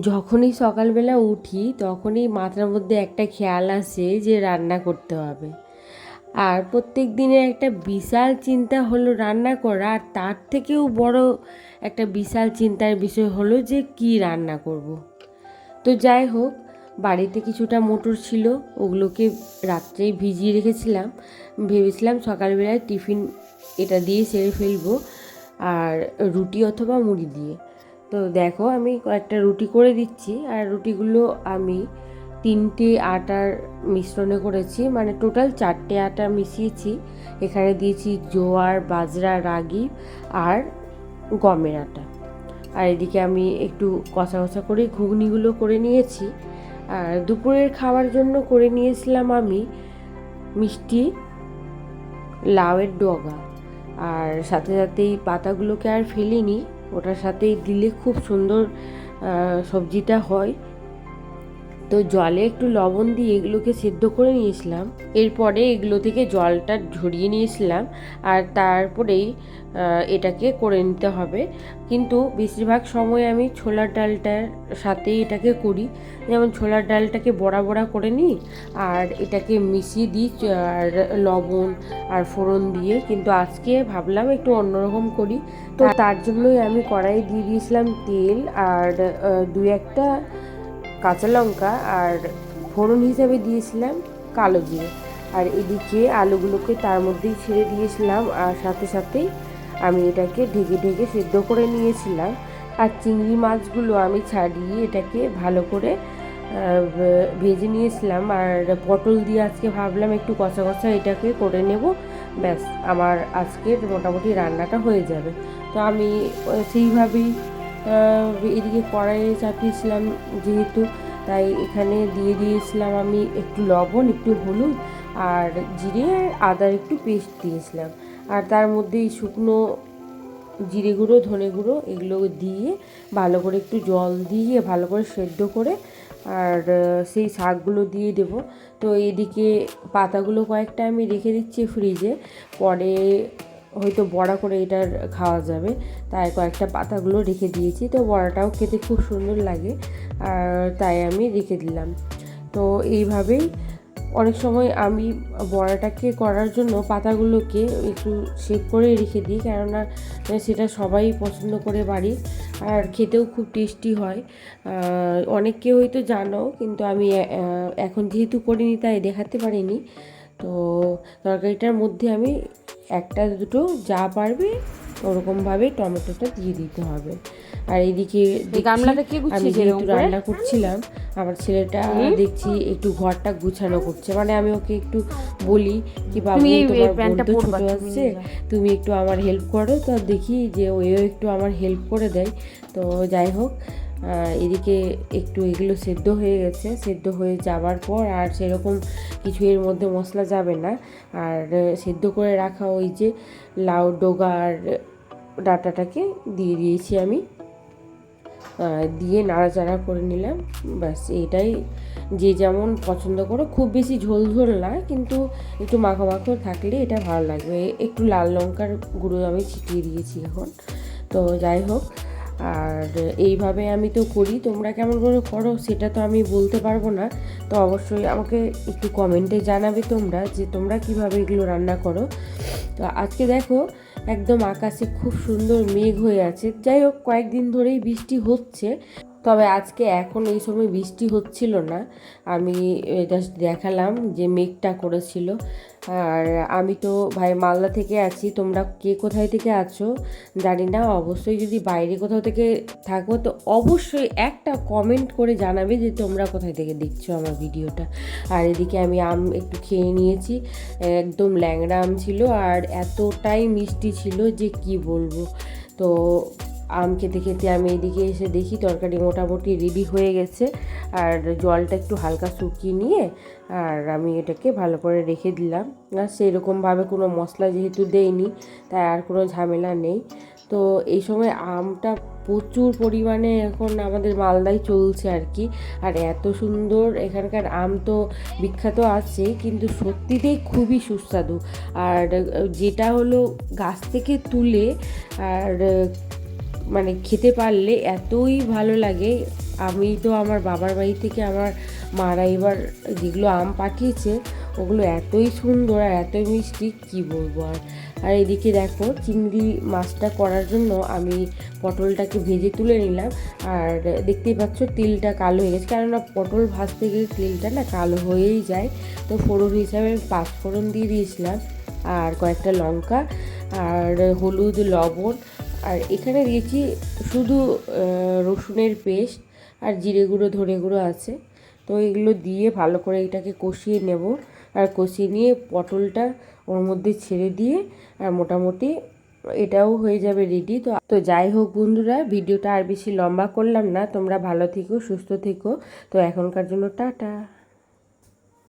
যখনই সকালবেলা উঠি, তখনই মাথার মধ্যে একটা খেয়াল আসে যে রান্না করতে হবে। আর প্রত্যেক দিনের একটা বিশাল চিন্তা হলো রান্না করা, আর তার থেকেও বড় একটা বিশাল চিন্তার বিষয় হলো যে কি রান্না করব। তো যাই হোক, বাড়িতে কিছুটা মোটর ছিল, ওগুলোকে রাত্রেই ভিজিয়ে রেখেছিলাম। ভেবেছিলাম সকালবেলায় টিফিন এটা দিয়ে সেরে ফেলব, আর রুটি অথবা মুড়ি দিয়ে। তো দেখো আমি কয়েকটা রুটি করে দিচ্ছি আর রুটিগুলো আমি তিনটে আটার মিশ্রণে করেছি। মানে টোটাল চারটে আটা মিশিয়েছি। এখানে দিয়েছি জোয়ার, বাজরা, রাগি আর গমের আটা। আর এদিকে আমি একটু কষা কষা করে ঘুগনিগুলো করে নিয়েছি। আর দুপুরের খাওয়ার জন্য করে নিয়েছিলাম আমি মিষ্টি লাউয়ের ডগা। আর সাথে সাথেই পাতাগুলোকে আর ফেলিনি। ওটার সাথেই দিলে খুব সুন্দর সবজিটা হয়। তো জলে একটু লবণ দিয়ে এগুলোকে সেদ্ধ করে নিয়েছিলাম। এরপরে এগুলো থেকে জলটা ঝরিয়ে নিয়েছিলাম আর তারপরেই এটাকে করে নিতে হবে। কিন্তু বেশিরভাগ সময় আমি ছোলার ডালটার সাথেই এটাকে করি। যেমন ছোলার ডালটাকে বড়া বড়া করে নিই আর এটাকে মিশিয়ে দিই, আর লবণ আর ফোড়ন দিয়ে। কিন্তু আজকে ভাবলাম একটু অন্যরকম করি। তো তার জন্যই আমি কড়াই দিয়ে দিয়েছিলাম তেল আর দু একটা কাঁচা লঙ্কা আর ফোড়ন হিসাবে দিয়েছিলাম কালো জিরে। আর এদিকে আলুগুলোকে তার মধ্যেই ছেড়ে দিয়েছিলাম আর সাথে সাথেই আমি এটাকে ঢেকে ঢেকে সেদ্ধ করে নিয়েছিলাম। আর চিংড়ি মাছগুলো আমি ছাড়িয়ে এটাকে ভালো করে ভেজে নিয়েছিলাম। আর পটল দিয়ে আজকে ভাবলাম একটু কষা কষা এটাকে করে নেব। ব্যাস, আমার আজকের মোটামুটি রান্নাটা হয়ে যাবে। তো আমি সেইভাবেই এদিকে কড়াইয়ে চাপিয়েছিলাম যেহেতু, তাই এখানে দিয়ে দিয়েছিলাম আমি একটু লবণ, একটু হলুদ আর জিরে আর আদার একটু পেস্ট দিয়েছিলাম। আর তার মধ্যে এই শুকনো জিরে গুঁড়ো, ধনে গুঁড়ো এগুলো দিয়ে ভালো করে একটু জল দিয়ে ভালো করে সেদ্ধ করে আর সেই শাকগুলো দিয়ে দেব। তো এদিকে পাতাগুলো কয়েকটা আমি রেখে দিচ্ছি ফ্রিজে পরে হয়তো বড়া করে এটার খাওয়া যাবে। তাই কয়েকটা পাতাগুলো রেখে দিয়েছি। তো বড়াটাও খেতে খুব সুন্দর লাগে। আর তাই আমি রেখে দিলাম। তো এইভাবেই অনেক সময় আমি বড়াটাকে করার জন্য পাতাগুলোকে একটু সেভ করে রেখে দিই। কেননা সেটা সবাই পছন্দ করে বাড়ির। আর খেতেও খুব টেস্টি হয়। অনেককে হয়তো জানো, কিন্তু আমি এখন যেহেতু করিনি, তাই দেখাতে পারিনি। তো তরকারিটার মধ্যে আমি একটা দুটো যা পারবে ওরকমভাবে টমেটোটা দিয়ে দিতে হবে। আর এদিকে আমি যেহেতু রান্না করছিলাম আমার ছেলেটা দেখছি একটু ঘরটা গুছানো করছে। মানে আমি ওকে একটু বলি কি বাবু তোমার বোন তো ছোট আসছে তুমি একটু আমার হেল্প করো। তো দেখি যে ওও একটু আমার হেল্প করে দেয়। তো যাই হোক এদিকে একটু এগুলো সেদ্ধ হয়ে গেছে। সেদ্ধ হয়ে যাবার পর আর সেরকম কিছু এর মধ্যে মশলা যাবে না। আর সেদ্ধ করে রাখা ওই যে লাউ, ডোগা আর ডাটাটাকে দিয়ে দিয়েছি আমি। দিয়ে নাড়াচাড়া করে নিলাম। ব্যাস, এটাই যে যেমন পছন্দ করো। খুব বেশি ঝোল ঝোল না, কিন্তু একটু মাখো মাখো থাকলে এটা ভালো লাগবে। একটু লাল লঙ্কার গুঁড়ো আমি ছিটিয়ে দিয়েছি এখন। তো যাই হোক আর এইভাবে আমি তো করি। তোমরা কেমন করে করো সেটা তো আমি বলতে পারব না। তো অবশ্যই আমাকে একটু কমেন্টে জানাবে তোমরা যে তোমরা কীভাবে এগুলো রান্না করো। তো আজকে দেখো একদম আকাশে খুব সুন্দর মেঘ হয়ে আছে। যাই হোক, কয়েকদিন ধরেই বৃষ্টি হচ্ছে। তবে আজকে এখন এই সময় বৃষ্টি হচ্ছিল না। আমি জাস্ট দেখালাম যে মেঘটা করেছিল। আর আমি তো ভাই মালদা থেকে আছি, তোমরা কে কোথায় থেকে আছো জানি না। অবশ্যই যদি বাইরে কোথাও থেকে থাকো তো অবশ্যই একটা কমেন্ট করে জানাবে যে তোমরা কোথায় থেকে দেখছ আমার ভিডিওটা। আর এদিকে আমি আম একটু খেয়ে নিয়েছি, একদম ল্যাংড়া আম ছিল আর এতটাই মিষ্টি ছিল যে কি বলব। তো আম খেতে খেতে আমি এদিকে এসে দেখি তরকারি মোটামুটি রেডি হয়ে গেছে। আর জলটা একটু হালকা শুকিয়ে নিয়ে আর আমি এটাকে ভালো করে রেখে দিলাম। আর সেরকমভাবে কোনো মশলা যেহেতু দেইনি, তাই আর কোনো ঝামেলা নেই। তো এই সময় আমটা প্রচুর পরিমাণে এখন আমাদের মালদায় চলছে আর কি। আর এত সুন্দর এখানকার আম তো বিখ্যাত আছে, কিন্তু সত্যিতেই খুবই সুস্বাদু। আর যেটা হলো গাছ থেকে তুলে আর মানে খেতে পারলে এতই ভালো লাগে। আমি তো আমার বাবার বাড়ি থেকে আমার মারা এবার যেগুলো আম পাঠিয়েছে, ওগুলো এতই সুন্দর আর এতই মিষ্টি, কী বলব আর? আর এদিকে দেখো, চিংড়ি মাছটা করার জন্য আমি পটলটাকে ভেজে তুলে নিলাম। আর দেখতেই পাচ্ছ, তিলটা কালো হয়ে গেছে। কেননা পটল ভাজতে গেলে তিলটা না কালো হয়েই যায়। তো ফোড়ন হিসাবে আমি পাঁচ ফোড়ন দিয়ে দিয়েছিলাম। আর কয়েকটা লঙ্কা, আর হলুদ, লবণ আর এখানে দিয়েছি শুধু রসুনের পেস্ট আর জিরে গুঁড়ো, ধনে গুঁড়ো আছে। তো এগুলো দিয়ে ভালো করে এটাকে কষিয়ে নেব। আর কষিয়ে নিয়ে পটলটা ওর মধ্যে ছেড়ে দিয়ে, আর মোটামুটি এটাও হয়ে যাবে রেডি তো তো যাই হোক বন্ধুরা, ভিডিওটা আর বেশি লম্বা করলাম না। তোমরা ভালো থেকো, সুস্থ থেকো। তো এখনকার জন্য টাটা।